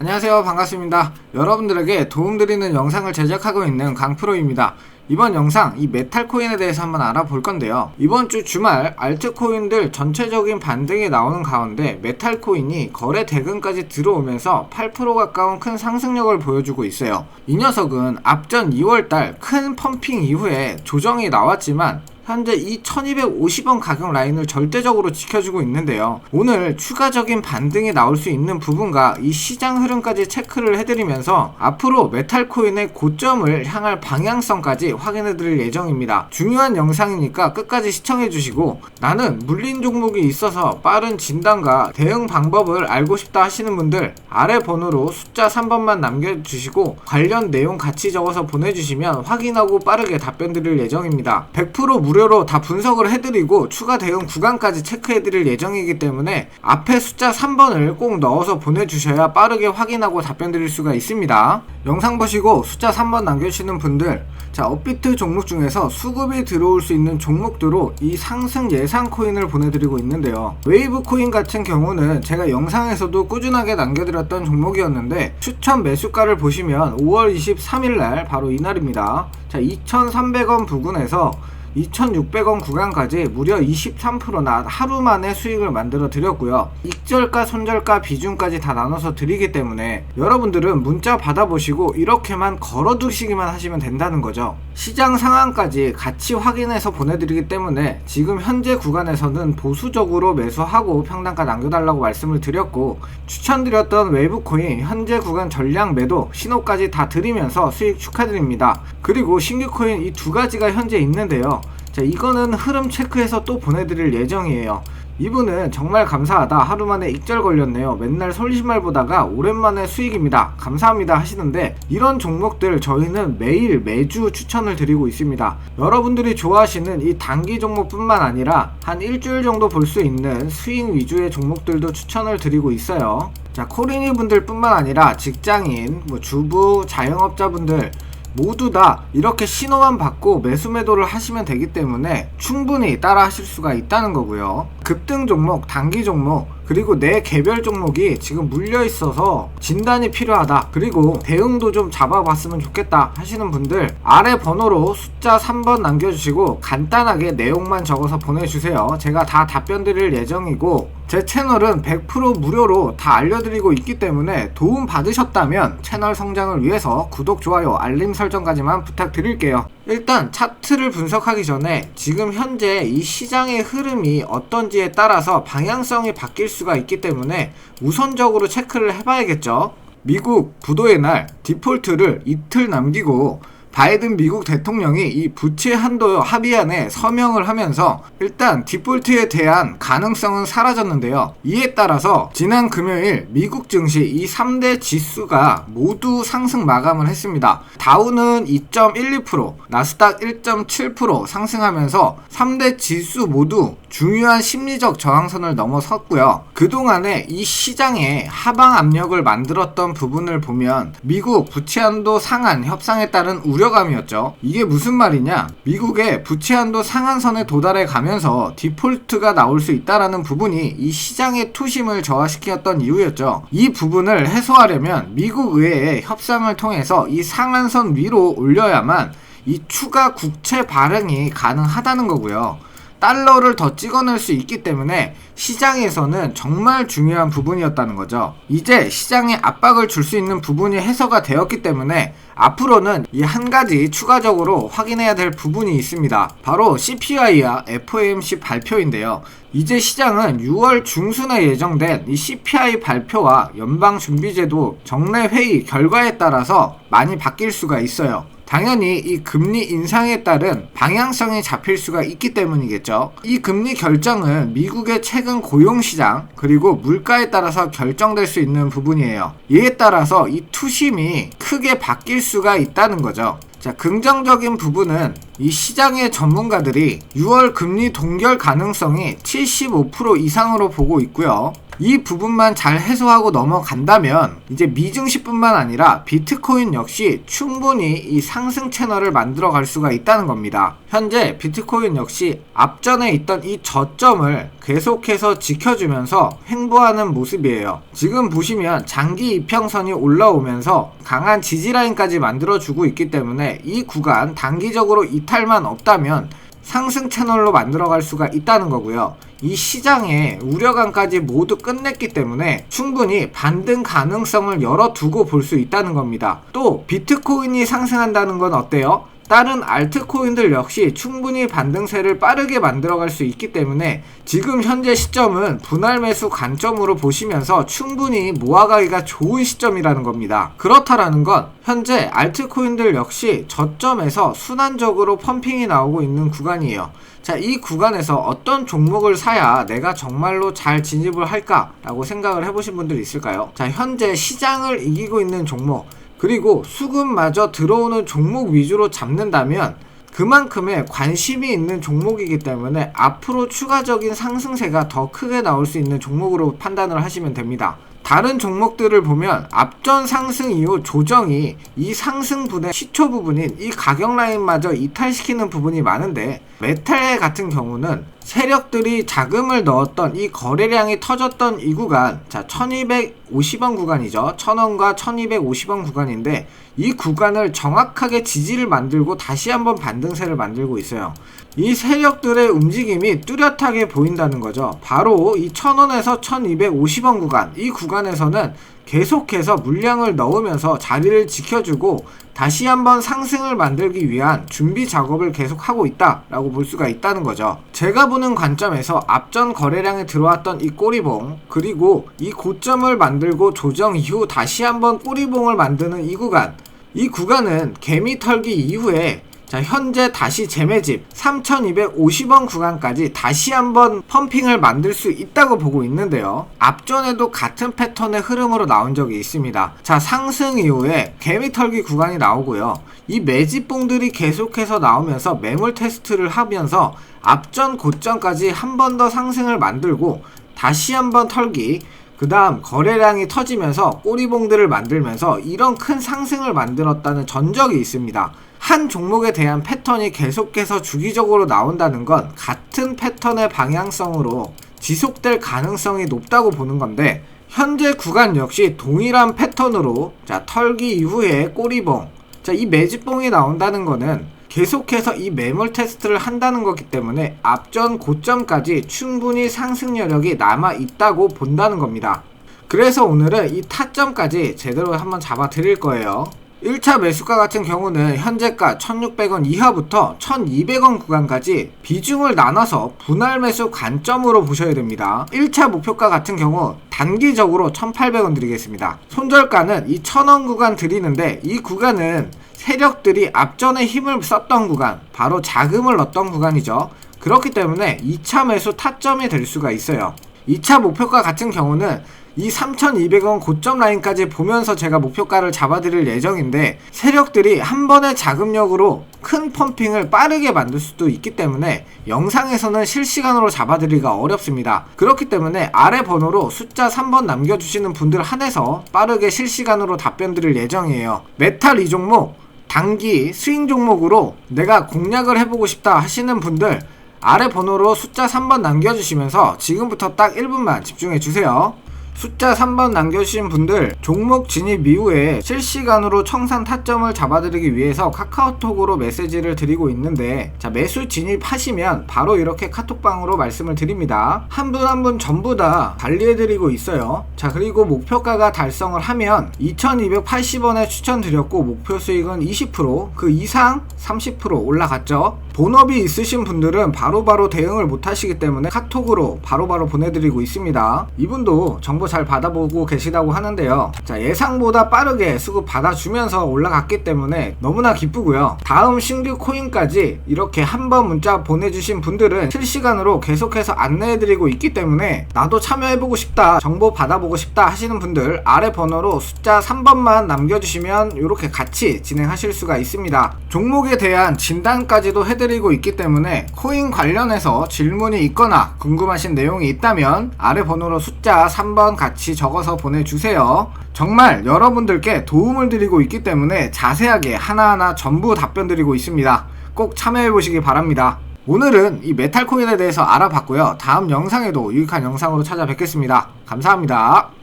안녕하세요. 반갑습니다. 여러분들에게 도움드리는 영상을 제작하고 있는 강프로입니다. 이번 영상 이 메탈 코인에 대해서 한번 알아볼 건데요. 이번 주 주말 알트 코인들 전체적인 반등이 나오는 가운데 메탈 코인이 거래 대금까지 들어오면서 8% 가까운 큰 상승력을 보여주고 있어요. 이 녀석은 앞전 2월달 큰 펌핑 이후에 조정이 나왔지만 현재 이 1250원 가격 라인을 절대적으로 지켜주고 있는데요. 오늘 추가적인 반등이 나올 수 있는 부분과 이 시장 흐름까지 체크를 해드리면서 앞으로 메탈코인의 고점을 향할 방향성까지 확인해드릴 예정입니다. 중요한 영상이니까 끝까지 시청해주시고 나는 물린 종목이 있어서 빠른 진단과 대응 방법을 알고 싶다 하시는 분들 아래 번호로 숫자 3번만 남겨주시고 관련 내용 같이 적어서 보내주시면 확인하고 빠르게 답변 드릴 예정입니다. 100% 무료 무료로 다 분석을 해드리고 추가 대응 구간까지 체크해드릴 예정이기 때문에 앞에 숫자 3번을 꼭 넣어서 보내주셔야 빠르게 확인하고 답변 드릴 수가 있습니다. 영상 보시고 숫자 3번 남겨주시는 분들 자 업비트 종목 중에서 수급이 들어올 수 있는 종목들로 이 상승 예상 코인을 보내드리고 있는데요. 웨이브 코인 같은 경우는 제가 영상에서도 꾸준하게 남겨드렸던 종목이었는데 추천 매수가를 보시면 5월 23일 날 바로 이날입니다. 자 2300원 부근에서 2,600원 구간까지 무려 23%나 하루 만에 수익을 만들어 드렸고요. 익절가, 손절가 비중까지 다 나눠서 드리기 때문에 여러분들은 문자 받아보시고 이렇게만 걸어두시기만 하시면 된다는 거죠. 시장 상황까지 같이 확인해서 보내드리기 때문에 지금 현재 구간에서는 보수적으로 매수하고 평단가 남겨달라고 말씀을 드렸고 추천드렸던 웨이브코인 현재 구간 전량 매도 신호까지 다 드리면서 수익 축하드립니다. 그리고 신규 코인 이 두 가지가 현재 있는데요. 자, 이거는 흐름 체크해서 또 보내드릴 예정이에요. 이분은 정말 감사하다. 하루 만에 익절 걸렸네요. 맨날 솔신말 보다가 오랜만에 수익입니다. 감사합니다 하시는데 이런 종목들 저희는 매일 매주 추천을 드리고 있습니다. 여러분들이 좋아하시는 이 단기 종목뿐만 아니라 한 일주일 정도 볼 수 있는 스윙 위주의 종목들도 추천을 드리고 있어요. 자, 코리니 분들 뿐만 아니라 직장인, 뭐 주부, 자영업자분들 모두 다 이렇게 신호만 받고 매수 매도를 하시면 되기 때문에 충분히 따라 하실 수가 있다는 거고요. 급등 종목, 단기 종목, 그리고 내 개별 종목이 지금 물려 있어서 진단이 필요하다. 그리고 대응도 좀 잡아봤으면 좋겠다 하시는 분들 아래 번호로 숫자 3번 남겨주시고 간단하게 내용만 적어서 보내주세요. 제가 다 답변 드릴 예정이고 제 채널은 100% 무료로 다 알려드리고 있기 때문에 도움 받으셨다면 채널 성장을 위해서 구독, 좋아요, 알림 설정까지만 부탁드릴게요. 일단 차트를 분석하기 전에 지금 현재 이 시장의 흐름이 어떤지에 따라서 방향성이 바뀔 수가 있기 때문에 우선적으로 체크를 해봐야겠죠. 미국 부도의 날 디폴트를 이틀 남기고 바이든 미국 대통령이 이 부채 한도 합의안에 서명을 하면서 일단 디폴트에 대한 가능성은 사라졌는데요. 이에 따라서 지난 금요일 미국 증시 이 3대 지수가 모두 상승 마감을 했습니다. 다우는 2.12%, 나스닥 1.7% 상승하면서 3대 지수 모두 중요한 심리적 저항선을 넘어섰고요. 그동안에 이 시장에 하방 압력을 만들었던 부분을 보면 미국 부채 한도 상한 협상에 따른 우려 우려감이었죠. 이게 무슨 말이냐? 미국의 부채 한도 상한선에 도달해 가면서 디폴트가 나올 수 있다라는 부분이 이 시장의 투심을 저하시켰던 이유였죠. 이 부분을 해소하려면 미국 의회의 협상을 통해서 이 상한선 위로 올려야만 이 추가 국채 발행이 가능하다는 거고요. 달러를 더 찍어낼 수 있기 때문에 시장에서는 정말 중요한 부분이었다는 거죠. 이제 시장에 압박을 줄 수 있는 부분이 해소가 되었기 때문에 앞으로는 이 한 가지 추가적으로 확인해야 될 부분이 있습니다. 바로 CPI와 FOMC 발표인데요. 이제 시장은 6월 중순에 예정된 이 CPI 발표와 연방준비제도 정례 회의 결과에 따라서 많이 바뀔 수가 있어요. 당연히 이 금리 인상에 따른 방향성이 잡힐 수가 있기 때문이겠죠. 이 금리 결정은 미국의 최근 고용시장 그리고 물가에 따라서 결정될 수 있는 부분이에요. 이에 따라서 이 투심이 크게 바뀔 수가 있다는 거죠. 자, 긍정적인 부분은 이 시장의 전문가들이 6월 금리 동결 가능성이 75% 이상으로 보고 있고요. 이 부분만 잘 해소하고 넘어간다면 이제 미증시뿐만 아니라 비트코인 역시 충분히 이 상승 채널을 만들어 갈 수가 있다는 겁니다. 현재 비트코인 역시 앞전에 있던 이 저점을 계속해서 지켜주면서 횡보하는 모습이에요. 지금 보시면 장기 이평선이 올라오면서 강한 지지라인까지 만들어주고 있기 때문에 이 구간 단기적으로 이탈만 없다면 상승 채널로 만들어갈 수가 있다는 거고요. 이 시장의 우려감까지 모두 끝냈기 때문에 충분히 반등 가능성을 열어두고 볼 수 있다는 겁니다. 또 비트코인이 상승한다는 건 어때요? 다른 알트코인들 역시 충분히 반등세를 빠르게 만들어갈 수 있기 때문에 지금 현재 시점은 분할 매수 관점으로 보시면서 충분히 모아가기가 좋은 시점이라는 겁니다. 그렇다라는 건 현재 알트코인들 역시 저점에서 순환적으로 펌핑이 나오고 있는 구간이에요. 자, 이 구간에서 어떤 종목을 사야 내가 정말로 잘 진입을 할까라고 생각을 해보신 분들 있을까요? 자, 현재 시장을 이기고 있는 종목, 그리고 수급마저 들어오는 종목 위주로 잡는다면 그만큼의 관심이 있는 종목이기 때문에 앞으로 추가적인 상승세가 더 크게 나올 수 있는 종목으로 판단을 하시면 됩니다. 다른 종목들을 보면 앞전 상승 이후 조정이 이 상승분의 시초 부분인 이 가격 라인마저 이탈시키는 부분이 많은데 메탈 같은 경우는 세력들이 자금을 넣었던 이 거래량이 터졌던 이 구간 자 1250원 구간이죠. 1000원과 1250원 구간인데 이 구간을 정확하게 지지를 만들고 다시 한번 반등세를 만들고 있어요. 이 세력들의 움직임이 뚜렷하게 보인다는 거죠. 바로 이 1000원에서 1250원 구간 이 구간에서는 계속해서 물량을 넣으면서 자리를 지켜주고 다시 한번 상승을 만들기 위한 준비 작업을 계속하고 있다라고 볼 수가 있다는 거죠. 제가 보는 관점에서 앞전 거래량에 들어왔던 이 꼬리봉 그리고 이 고점을 만들고 조정 이후 다시 한번 꼬리봉을 만드는 이 구간 이 구간은 개미 털기 이후에 자, 현재 다시 재매집 3,250원 구간까지 다시 한번 펌핑을 만들 수 있다고 보고 있는데요. 앞전에도 같은 패턴의 흐름으로 나온 적이 있습니다. 자, 상승 이후에 개미털기 구간이 나오고요. 이 매집봉들이 계속해서 나오면서 매물 테스트를 하면서 앞전 고점까지 한 번 더 상승을 만들고 다시 한번 털기 그 다음 거래량이 터지면서 꼬리봉들을 만들면서 이런 큰 상승을 만들었다는 전적이 있습니다. 한 종목에 대한 패턴이 계속해서 주기적으로 나온다는 건 같은 패턴의 방향성으로 지속될 가능성이 높다고 보는 건데 현재 구간 역시 동일한 패턴으로 자 털기 이후에 꼬리봉 자이 매집봉이 나온다는 거는 계속해서 이 매물 테스트를 한다는 거기 때문에 앞전 고점까지 충분히 상승 여력이 남아 있다고 본다는 겁니다. 그래서 오늘은 이 타점까지 제대로 한번 잡아 드릴 거예요. 1차 매수가 같은 경우는 현재가 1600원 이하부터 1200원 구간까지 비중을 나눠서 분할 매수 관점으로 보셔야 됩니다. 1차 목표가 같은 경우 단기적으로 1800원 드리겠습니다. 손절가는 이 1000원 구간 드리는데 이 구간은 세력들이 앞전에 힘을 썼던 구간, 바로 자금을 넣었던 구간이죠. 그렇기 때문에 2차 매수 타점이 될 수가 있어요. 2차 목표가 같은 경우는 이 3,200원 고점 라인까지 보면서 제가 목표가를 잡아드릴 예정인데 세력들이 한 번의 자금력으로 큰 펌핑을 빠르게 만들 수도 있기 때문에 영상에서는 실시간으로 잡아드리기가 어렵습니다. 그렇기 때문에 아래 번호로 숫자 3번 남겨주시는 분들 한해서 빠르게 실시간으로 답변 드릴 예정이에요. 메탈 이 종목 단기 스윙 종목으로 내가 공략을 해보고 싶다 하시는 분들 아래 번호로 숫자 3번 남겨주시면서 지금부터 딱 1분만 집중해 주세요. 숫자 3번 남겨주신 분들 종목 진입 이후에 실시간으로 청산 타점을 잡아드리기 위해서 카카오톡으로 메시지를 드리고 있는데 자 매수 진입하시면 바로 이렇게 카톡방으로 말씀을 드립니다. 한분 한 분 전부 다 관리해드리고 있어요. 자 그리고 목표가가 달성을 하면 2280원에 추천드렸고 목표 수익은 20%그 이상 30% 올라갔죠. 본업이 있으신 분들은 바로바로 바로 대응을 못 하시기 때문에 카톡으로 바로바로 바로 보내드리고 있습니다. 이분도 정보 잘 받아보고 계시다고 하는데요. 자, 예상보다 빠르게 수급 받아주면서 올라갔기 때문에 너무나 기쁘고요. 다음 신규 코인까지 이렇게 한 번 문자 보내주신 분들은 실시간으로 계속해서 안내해드리고 있기 때문에 나도 참여해보고 싶다, 정보 받아보고 싶다 하시는 분들 아래 번호로 숫자 3번만 남겨주시면 이렇게 같이 진행하실 수가 있습니다. 종목에 대한 진단까지도 해드리고 있기 때문에 코인 관련해서 질문이 있거나 궁금하신 내용이 있다면 아래 번호로 숫자 3번 같이 적어서 보내주세요. 정말 여러분들께 도움을 드리고 있기 때문에 자세하게 하나하나 전부 답변 드리고 있습니다. 꼭 참여해 보시기 바랍니다. 오늘은 이 메탈 코인에 대해서 알아봤고요. 다음 영상에도 유익한 영상으로 찾아뵙겠습니다. 감사합니다.